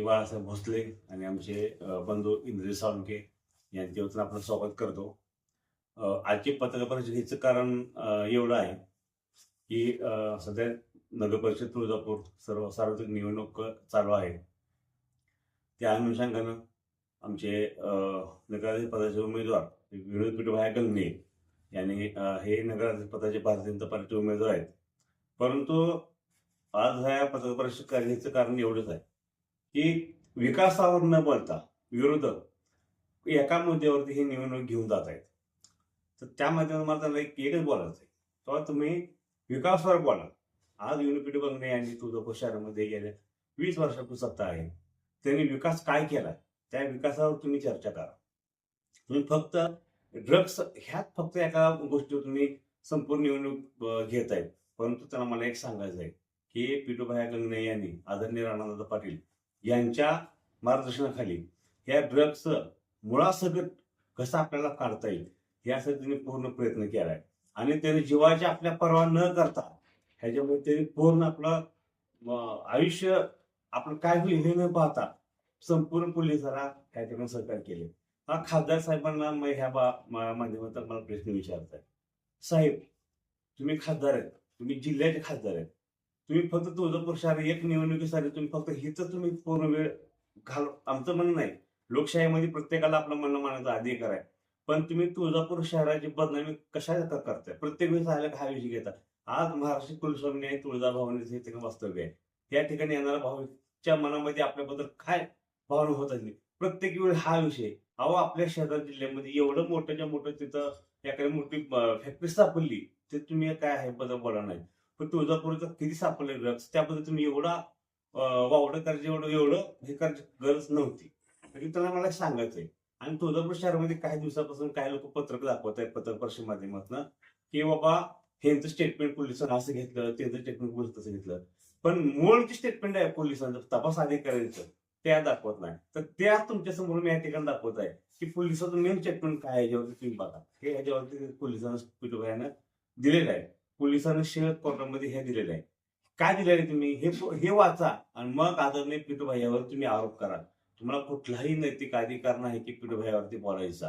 बाळासाहेब भोसले आणि आमचे बंधू इंद्रजित साळुंके यांच्या वतीनं स्वागत करतो. आजची पत्रकार परिषदेचं कारण एवढं आहे की सध्या नगर परिषद तुळजापूर सर्व सार्वत्रिक निवडणूक चालू आहे. त्या अनुषंगानं आमचे अ, नगराध्यक्ष पदाचे उमेदवार विनोद पिठोभाया गंगणे यांनी हे नगराध्यक्ष पदाचे भारतीय जनता पार्टीचे उमेदवार आहेत. परंतु आज ह्या पत्रकार परिषद करण्याचं कारण एवढंच आहे. की विकासावर न बोलता विरोधक एका मुद्द्यावरती ही निवडणूक घेऊन जात आहेत. तर त्या माध्यमातून मला त्यांना एकच बोलायचं आहे. तेव्हा तुम्ही विकासावर बोला. आज युनिपिटी बघणे यांनी तुळजापूर शहरामध्ये गेल्या वीस वर्षापूर्वी सत्ता आहे. त्यांनी विकास काय केला? त्या विकासावर तुम्ही चर्चा करा. तुम्ही फक्त ड्रग्स ह्यात फक्त एका गोष्टीवर तुम्ही संपूर्ण निवडणूक घेत आहेत परंतु त्यांना मला एक सांगायचं आहे की पिटूभाया गंगणे यांनी आदरणीय राणादादा पाटील यांच्या मार्गदर्शनाखाली या ड्रग्सचं मुळासकट कसं आपल्याला काढता येईल यासाठी त्यांनी पूर्ण प्रयत्न केला आहे आणि त्यांनी जीवाची आपल्या परवा न करता ह्याच्यामुळे त्यांनी पूर्ण आपलं आयुष्य आपलं काय होईल हे न पाहता संपूर्ण पोलिसांना त्याच्याकडून ठिकाणी सहकार्य केले. हा खासदार साहेबांना मग ह्या बा- माध्यमातून मला प्रश्न विचारताय. साहेब तुम्ही खासदार आहेत तुम्ही जिल्ह्याचे खासदार आहेत. तुम्ही फक्त तुळजापूर शहर एक निवडणुकीसाठी तुम्ही फक्त हिच तुम्ही पूर्ण वेळ घाल आमचं म्हणणं नाही. लोकशाहीमध्ये प्रत्येकाला आपलं म्हणणं मानायचा अधिकार आहे. पण तुम्ही तुळजापूर शहराची बदनामी कशा करताय? प्रत्येक वेळेस आल्या हा विषय घेता. आज महाराष्ट्र कुलस्वामी आहे तुळजाभवानी हे ठिकाण वास्तव्य आहे. त्या ठिकाणी येणाऱ्या भाविकच्या मनामध्ये आपल्याबद्दल काय भावना होत असली? प्रत्येक वेळी हा विषय अहो आपल्या शहरात जिल्ह्यामध्ये एवढं मोठ्याच्या मोठं तिथं एखादी मोठी फॅक्टरी सापडली ते तुम्ही काय आहे बद्दल बोला नाही. पण तुळजापूरचं किती सापडले ड्रग्स त्याबद्दल तुम्ही एवढा वावड करायचं एवढं एवढं हे करायची गरज नव्हती. त्यांना त्याला मला सांगायचं आहे आणि तुळजापूर शहरामध्ये काही दिवसापासून काही लोक पत्रक दाखवत आहेत पत्रक परिषद माध्यमातून की बाबा ह्यांचं स्टेटमेंट पोलिसांना असं घेतलं त्यांचं स्टेटमेंट पोलीस तसं घेतलं. पण मूळ जे स्टेटमेंट आहे पोलिसांचं तपास अधिकाऱ्यांचं त्या दाखवत नाही. तर त्या तुमच्यासमोर मी या ठिकाणी दाखवत आहे की पोलिसाचं मेन स्टेटमेंट काय आहे याच्यावरती तुम्ही बघा. हे याच्यावरती पोलिसांना दिलेलं आहे. पोलिसांनी शेअर कोर्टामध्ये हे दिलेलं आहे. काय दिलेलं आहे तुम्ही? हे हे वाचा आणि मग आदरणीय पिटोभाईवर तुम्ही आरोप करा. तुम्हाला कुठलाही नैतिक अधिकार नाही की पिटोभाईवरती बोलायचा.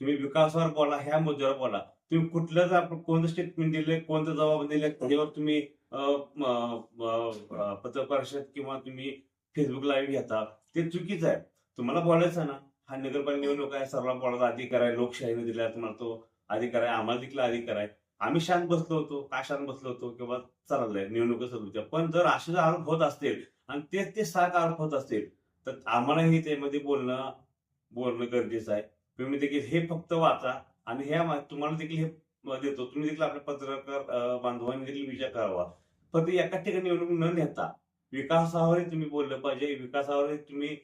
तुम्ही विकासावर बोला ह्या मुद्द्यावर बोला. तुम्ही कुठलं आपण कोणतं स्टेटमेंट दिले कोणतं जबाब दिले त्याच्यावर तुम्ही पत्र पत्रकार परिषद किंवा तुम्ही फेसबुक लाईव्ह घेता ते चुकीचं आहे. तुम्हाला बोलायचं ना. हा नगरपालिका निवडणूक आहे सर्वांना बोलायचा अधिकार आहे लोकशाहीने दिला तुम्हाला तो अधिकार आहे आम्हाला देखील अधिकार आहे. आम्ही शांत बसलो होतो का शांत बसलो होतो किंवा चाललंय निवडणूक चालू होत्या. पण जर असे जर आरोप होत असतील आणि तेच ते सारखे आरोप होत असतील तर आम्हालाही त्यामध्ये बोलणं बोलणं गरजेचं आहे. तुम्ही देखील हे फक्त वाचा आणि ह्या तुम्हाला देखील हे देतो. तुम्ही देखील आपल्या पत्रकार बांधवांनी देखील विचार करावा. फक्त एकाच ठिकाणी निवडणूक न नेता विकासावरही तुम्ही बोललं पाहिजे. विकासावरही तुम्ही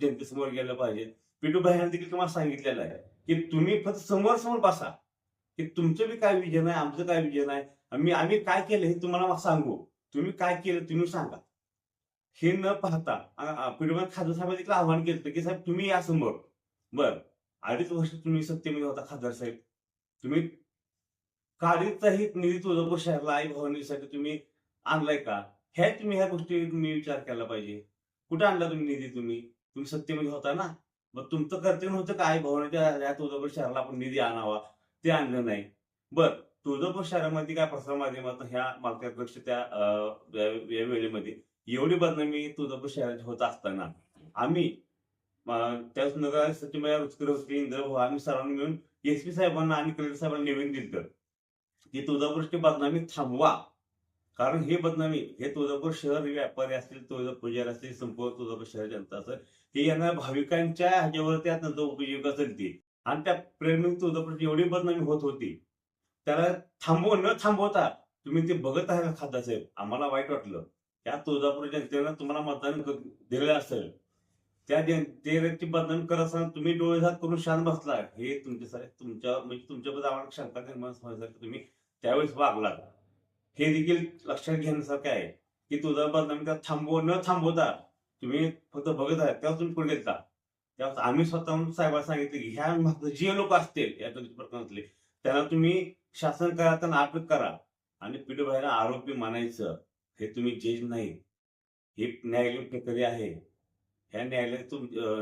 जनतेसमोर गेलं पाहिजे. पिटू भाई देखील तुम्हाला सांगितलेलं आहे की तुम्ही फक्त समोर समोर बसा. की तुमचं बी काय विजन आहे आमचं काय विजन आहे? आम्ही आम्ही काय केलं हे तुम्हाला सांगू. तुम्ही काय केलं तुम्ही सांगा. हे न पाहता पिढीमान खासदार साहेब आव्हान केलं की साहेब तुम्ही या समोर. बर. अडीच वर्ष तुम्ही सत्तेमध्ये होता खासदार साहेब. तुम्ही काढीचाही निधी तुळजापूर शहराला आई भवानीसाठी तुम्ही आणलाय का? ह्या तुम्ही ह्या गोष्टी तुम्ही विचार केला पाहिजे. कुठे आणला तुम्ही निधी तुम्ही? तुम्ही सत्तेमध्ये होता ना? मग तुमचं कर्तव्य होतं का आई भवानीच्या या तुळजापूर शहराला आपण निधी आणावा? ते आणलं नाही. बर तुळजापूर शहरामध्ये काय प्रसार माध्यमातून ह्या मालकाध्यक्ष त्या या- वेळेमध्ये एवढी बदनामी तुळजापूर शहराची होत असताना आम्ही त्याच नगर सचिव रुचकर होते इंद्रभाऊ आम्ही सर्वांनी मिळून एस पी साहेबांना आणि कलेक्टर साहेबांना निवेदन दिलं की तुळजापूरची बदनामी थांबवा. कारण हे बदनामी हे तुळजापूर शहर व्यापारी असतील तुळजापूर पुजारी असतील संपूर्ण तुळजापूर शहर जनता असेल हे यांना भाविकांच्या ह्याच्यावरती आता त्यांचा उपजीविका चालते. आणि त्या प्रेमी तुळजापूरची एवढी बदनामी होत होती. त्याला थांबव न थांबवता तुम्ही ते बघत आहे का खाता साहेब आम्हाला वाईट वाटलं. त्या तुळजापूर जनतेनं तुम्हाला मतदान दिलेलं असेल. त्या जनतेची बदनामी बदनाम करत असताना तुम्ही डोळे झाक करून शांत बसला. हे तुमच्यासाठी तुमच्या म्हणजे तुमच्याबद्दल आम्हाला शंका निर्माण होण्यासाठी तुम्ही त्यावेळेस वागलात. हे देखील लक्षात घेण्यासारखं आहे की तुझा बदनामी त्या थांबव न थांबवता तुम्ही फक्त बघत आहात त्यावर तुम्ही पुढे येता तेव्हा आम्ही स्वतःहून साहेबांना सांगितले की ह्या जे लोक असतील या प्रकरणातले त्यांना तुम्ही शासन करा त्यांना अटक करा. आणि पिढीबाहेर आरोपी मानायचं हे तुम्ही जज नाही. ही न्यायालयीन प्रक्रिया आहे. ह्या न्यायालयात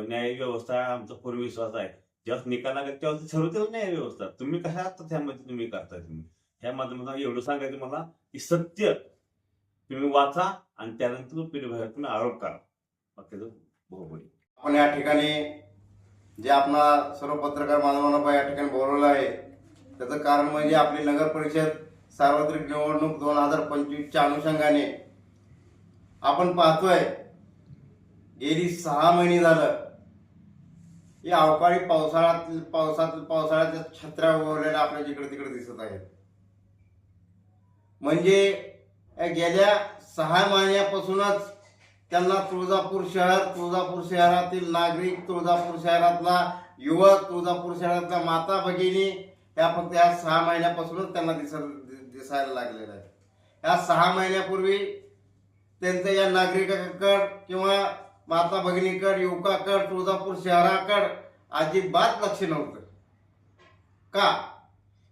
न्याय व्यवस्था आमचा पूर्ण विश्वास आहे. जेव्हा निकाल लागेल तेव्हा ती सर्वत्र न्याय व्यवस्था. तुम्ही कशा आता त्यामध्ये तुम्ही करताय तुम्ही. ह्या माध्यमातून एवढं सांगायचं मला की सत्य तुम्ही वाचा आणि त्यानंतर पिढीभागात तुम्ही आरोप करा. बाकी त्याचं बरोबर आहे. आपण या ठिकाणी जे आपला सर्व पत्रकार बांधवांना या ठिकाणी बोलवलं आहे त्याचं कारण म्हणजे आपली नगर परिषद सार्वत्रिक निवडणूक दोन हजार पंचवीसच्या अनुषंगाने आपण पाहतोय गेली सहा महिने झालं हे अवकाळी पावसाळ्यात पावसात पावसाळ्याच्या छत्र्या उगवलेल्या आपल्या जिकडे तिकडे दिसत आहेत. म्हणजे या गेल्या सहा महिन्यापासूनच त्यांना तुळजापूर शहर तुळजापूर शहरातील नागरिक तुळजापूर शहरातला युवक तुळजापूर शहरातल्या माता भगिनी या फक्त या सहा महिन्यापासूनच त्यांना दिसत दिसायला लागलेलं आहे. या सहा महिन्यापूर्वी त्यांचं या नागरिकाकड किंवा माता भगिनीकड युवकाकड तुळजापूर शहराकड अजिबात लक्ष नव्हतं. का?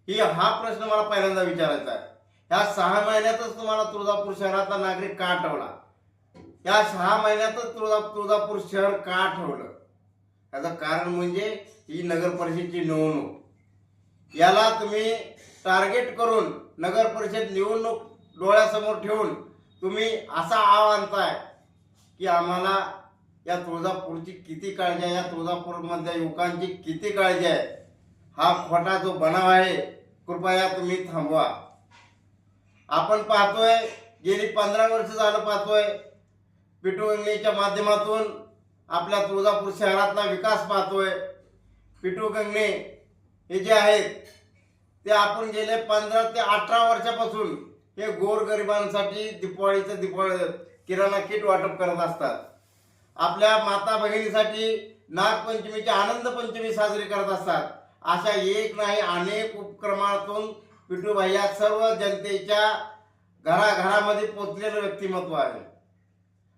ही हा प्रश्न मला पहिल्यांदा विचारायचा आहे. ह्या सहा महिन्यातच तुम्हाला तुळजापूर शहरातला नागरिक का आठवला? या सहा महिन्यातच तुळजा तुळजापूर शहर का ठेवलं याचं कारण म्हणजे ही नगर परिषदची निवडणूक. याला तुम्ही टार्गेट करून नगर परिषद निवडणूक डोळ्यासमोर ठेवून तुम्ही असा आव आणताय की आम्हाला या तुळजापूरची किती काळजी आहे या तुळजापूरमधल्या युवकांची किती काळजी आहे हा खोटा जो बनाव आहे कृपया तुम्ही थांबवा. आपण पाहतोय गेली पंधरा वर्ष झालं पाहतोय पिटूगंगेच्या माध्यमातून आपल्या तुळजापूर शहरातला विकास पाहतोय. पिटूगंगे हे जे आहेत ते आपण गेले पंधरा ते अठरा वर्षापासून हे गोरगरिबांसाठी दिपावळीचं दिपावळी किराणा किट वाटप करत असतात. आपल्या माता भगिनीसाठी नागपंचमीची आनंद पंचमी साजरी करत असतात. अशा एक नाही अनेक उपक्रमातून पिटूभाई या सर्व जनतेच्या घराघरामध्ये पोचलेलं व्यक्तिमत्व आहे.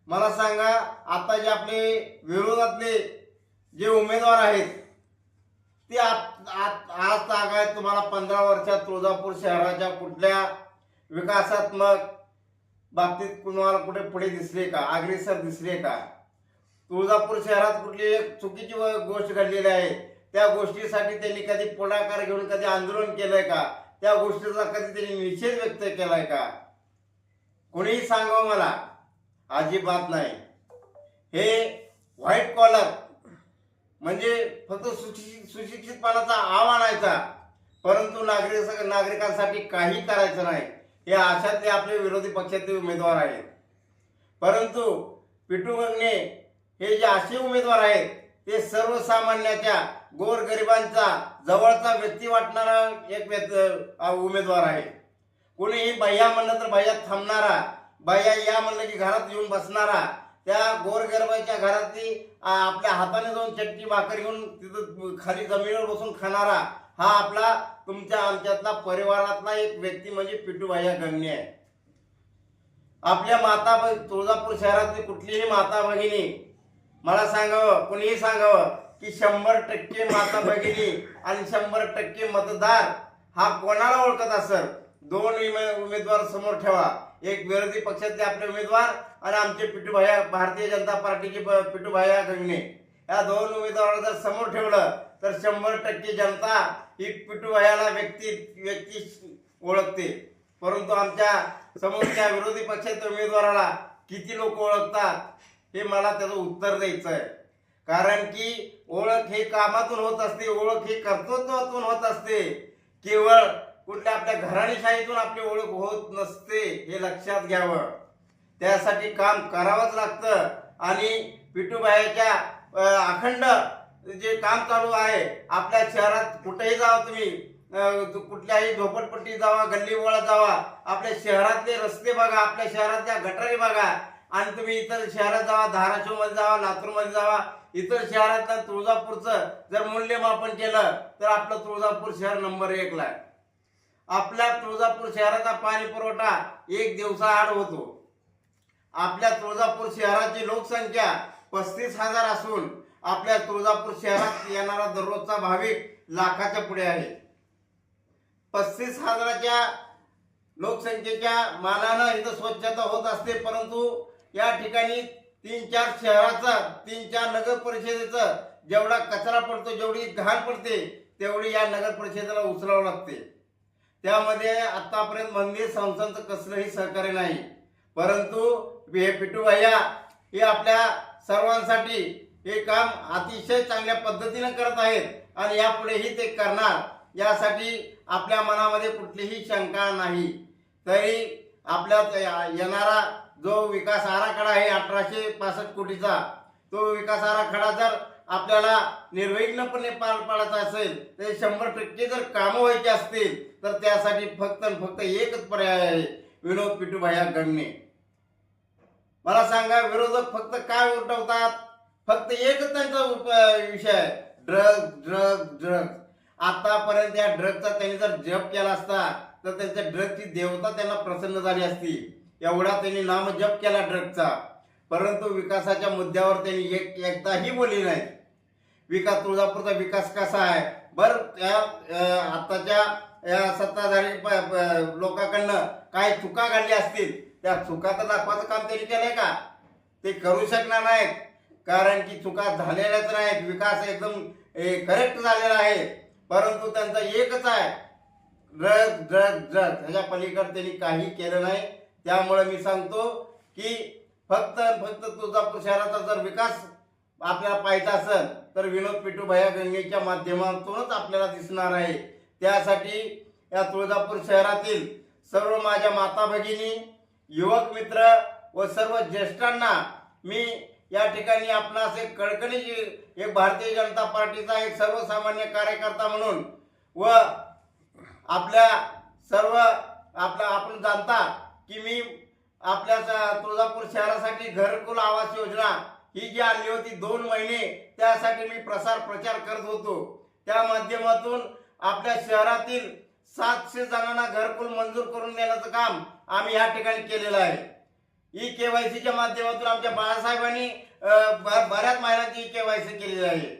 मला सांगा आता जे आपले विरोधातले जे उमेदवार आहेत ते आत- आत- आज तागायत तुम्हाला पंधरा वर्षात तुळजापूर शहराच्या कुठल्या विकासात्मक बाबतीत कुणाला कुठे पुढे दिसले का? अग्रेसर दिसले का? तुळजापूर शहरात कुठली एक चुकीची गोष्ट घडलेली आहे? त्या गोष्टीसाठी त्यांनी कधी पुढाकार घेऊन कधी आंदोलन केलंय का? त्या गोष्टीचा कधी त्यांनी निषेध व्यक्त केलाय का? कोणीही सांगा मला. अजिबात नाही. हे व्हाईट कॉलर म्हणजे फक्त सुशिक्षित सुशिक्षितपणाचा आव आणायचा परंतु नागरिक नागरिकांसाठी काही करायचं नाही. हे अशातले आपले विरोधी पक्षातले उमेदवार आहेत. परंतु पिटू गंगणे हे जे असे उमेदवार आहेत ते सर्वसामान्याच्या गोरगरिबांचा जवळचा व्यक्ती वाटणारा एक व्यक्- उमेदवार आहे. कोणीही भैया म्हणलं तर भैया थांबणारा बाया या म्हणलं की घरात येऊन बसणारा त्या गोरगरबाच्या घरातली आपल्या हाताने जाऊन चटणी भाकर घेऊन तिथं खाली जमिनीवर बसून खाणारा हा आपला तुमच्या आमच्यातला परिवारातला एक व्यक्ती म्हणजे पिटूभाया गंगणे. आहे आपल्या माता तुळजापूर शहरातली कुठलीही माता भगिनी मला सांगावं कुणीही सांगावं की शंभर टक्के माता भगिनी आणि शंभर टक्के मतदार हा कोणाला ओळखत असेल? दोन उमेदवार समोर ठेवा. एक विरोधी पक्षातले आपले उमेदवार आणि आमचे पिटूभाया भारतीय जनता पार्टीचे प- पिटूभाया गंगणे. या दोन उमेदवाराला जर समोर ठेवलं तर शंभर टक्के जनता ही पिटूभायाला व्यक्ती व्यक्ती ओळखते. परंतु आमच्या समोरच्या विरोधी पक्षाच्या उमेदवाराला किती लोक ओळखतात हे मला त्याचं उत्तर द्यायचं आहे. कारण की ओळख हे कामातून होत असते ओळख हे कर्तृत्वातून होत असते. केवळ कुठल्या आपल्या घराणीशाहीतून आपली ओळख होत नसते हे लक्षात घ्यावं. त्यासाठी काम करावंच लागतं. आणि पिटूबाईच्या अखंड जे काम चालू आहे आपल्या शहरात कुठेही जावा तुम्ही. कुठल्याही झोपडपट्टी जावा गल्ली वळा जावा. आपल्या शहरातले रस्ते बघा आपल्या शहरातल्या गटारी बघा. आणि तुम्ही इतर शहरात जावा धाराशिवमध्ये जावा लातूरमध्ये जावा. इतर शहरातलं तुळजापूरचं जर मूल्यमापन केलं तर आपलं तुळजापूर शहर नंबर एकला आहे. आपल्या तुळजापूर शहराचा पाणी पुरवठा एक दिवसाआड होतो. आपल्या तुळजापूर शहराची लोकसंख्या पस्तीस हजार असून आपल्या तुळजापूर शहरात येणारा दररोजचा भाविक लाखाच्या पुढे आहे. पस्तीस हजाराच्या लोकसंख्येच्या मानानं इथं स्वच्छता होत असते परंतु या ठिकाणी तीन चार शहराचा तीन चार नगर परिषदेचं जेवढा कचरा पडतो जेवढी घाण पडते तेवढी या नगर परिषदेला उचलावं लागते. त्यामध्ये आतापर्यंत मंदिर संस्थांचं कसलंही सहकार्य नाही. परंतु हे पिटू भैया हे आपल्या सर्वांसाठी हे काम अतिशय चांगल्या पद्धतीनं करत आहेत आणि यापुढेही ते करणार यासाठी आपल्या मनामध्ये कुठलीही शंका नाही. तरी आपल्या येणारा जो विकास आराखडा आहे अठराशे पासष्ट कोटीचा तो विकास आराखडा जर आपल्याला निर्विघ्नपणे पार पाडायचा असेल तर शंभर टक्के जर कामं व्हायची असतील तर त्यासाठी फक्त फक्त एकच पर्याय आहे विनोद पिटूभाया गंगणे मला सांगा विरोधक फक्त काय उठवतात? फक्त एकच त्यांचा उप- विषय आहे. Drug drug drug. आतापर्यंत या ड्रगचा त्यांनी जर जप केला असता तर त्यांच्या ड्रगची देवता त्यांना प्रसन्न झाली असती. एवढा त्यांनी नाम जप केला ड्रगचा. परंतु विकासाच्या मुद्द्यावर त्यांनी एक एकदाही बोलली नाही. विकास तुळजापूरचा विकास कसा आहे? बर त्या आताच्या या सत्ताधारी प- लोकांकडनं काय चुका घडल्या असतील त्या चुका तर दाखवायचं काम त्यांनी केलंय का? ते करू शकणार नाहीत. कारण की चुका झालेल्याच नाहीत. विकास एकदम करेक्ट झालेला आहे. परंतु त्यांचा एकच आहे. ड्रग ड्रग ड्रग ह्याच्या पलीकडे त्यांनी काही केलं नाही. त्यामुळे मी सांगतो की फक्त फक्त तुळजापूर शहराचा जर विकास आपल्याला पाहायचा असेल तर विनोद पिटू भया गंगेच्या माध्यमातूनच आपल्याला दिसणार आहे. त्यासाठी या तुळजापूर शहरातील सर्व माझ्या माता भगिनी युवक मित्र व सर्व ज्येष्ठांना मी या ठिकाणी आपणास एक कडकणीची एक भारतीय जनता पार्टीचा एक सर्वसामान्य कार्यकर्ता म्हणून व आपल्या सर्व आपला आपण जाणता की मी आपल्या तुळजापूर शहरासाठी घरकुल आवास योजना ही जी आणली होती दोन महिने त्यासाठी मी प्रसार प्रचार करत होतो. त्या माध्यमातून आपल्या शहरातील सातशे जणांना घरकुल मंजूर करून देण्याचं काम आम्ही या ठिकाणी केलेलं आहे. ई केवायसीच्या माध्यमातून आमच्या बाळासाहेबांनी बऱ्याच महिन्याची ई केवायसी केलेली आहे.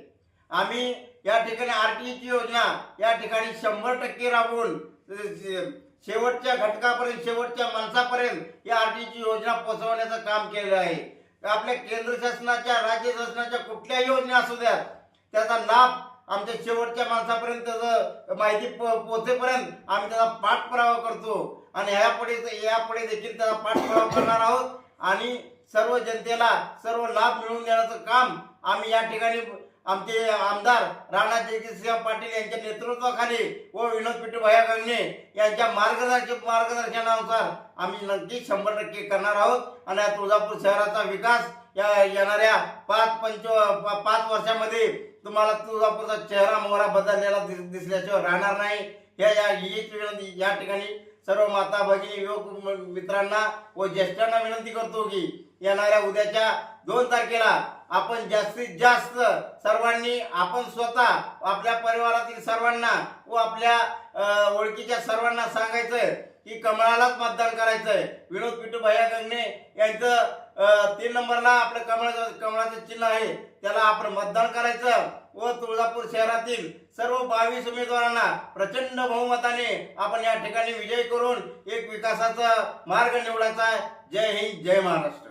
आम्ही या ठिकाणी आर आरटीईची योजना या ठिकाणी शंभर टक्के राबवून शे- शेवटच्या घटकापर्यंत शेवटच्या माणसापर्यंत या आर टीची योजना पोहोचवण्याचं काम केलेलं आहे. आपल्या केंद्र शासनाच्या राज्य शासनाच्या कुठल्याही योजना असू द्या त्याचा लाभ आमच्या शेवटच्या माणसापर्यंत त्याचं माहिती पो- पोहोचेपर्यंत आम्ही त्याचा पाठपुरावा करतो. आणि ह्यापुढे यापुढे देखील त्याचा पाठपुरावा करणार आहोत. आणि सर्व जनतेला सर्व लाभ मिळवून देण्याचं काम आम्ही या ठिकाणी आमचे आमदार राणा जगजितसिंह पाटील यांच्या नेतृत्वाखाली व विनोद पिटू भैया गंगणे यांच्या मार्गदर्शक मार्गदर्शनानुसार आम्ही नक्की शंभर टक्के करणार आहोत. आणि तुळजापूर शहराचा विकास या येणाऱ्या पाच पंच पाच वर्षामध्ये तुम्हाला तुळजापूरचा चेहरा मोहरा बदललेला दिस- दिसल्याशिवाय राहणार नाही. या या हीच विनंती या ठिकाणी सर्व माता भगिनी युवक मित्रांना व ज्येष्ठांना विनंती करतो की येणाऱ्या उद्याच्या दोन तारखेला आपण जास्तीत जास्त सर्वांनी आपण स्वतः आपल्या परिवारातील सर्वांना व आपल्या ओळखीच्या सर्वांना सांगायचंय की कमळालाच मतदान करायचंय. विनोद पिटू भैया गंगणे यांचं तीन नंबरला आपलं कमळाचं कमळाचं चिन्ह आहे. त्याला आपण मतदान करायचं व तुळजापूर शहरातील सर्व बावीस उमेदवारांना प्रचंड बहुमताने आपण या ठिकाणी विजय करून एक विकासाचा मार्ग निवडायचा आहे. जय हिंद जय महाराष्ट्र.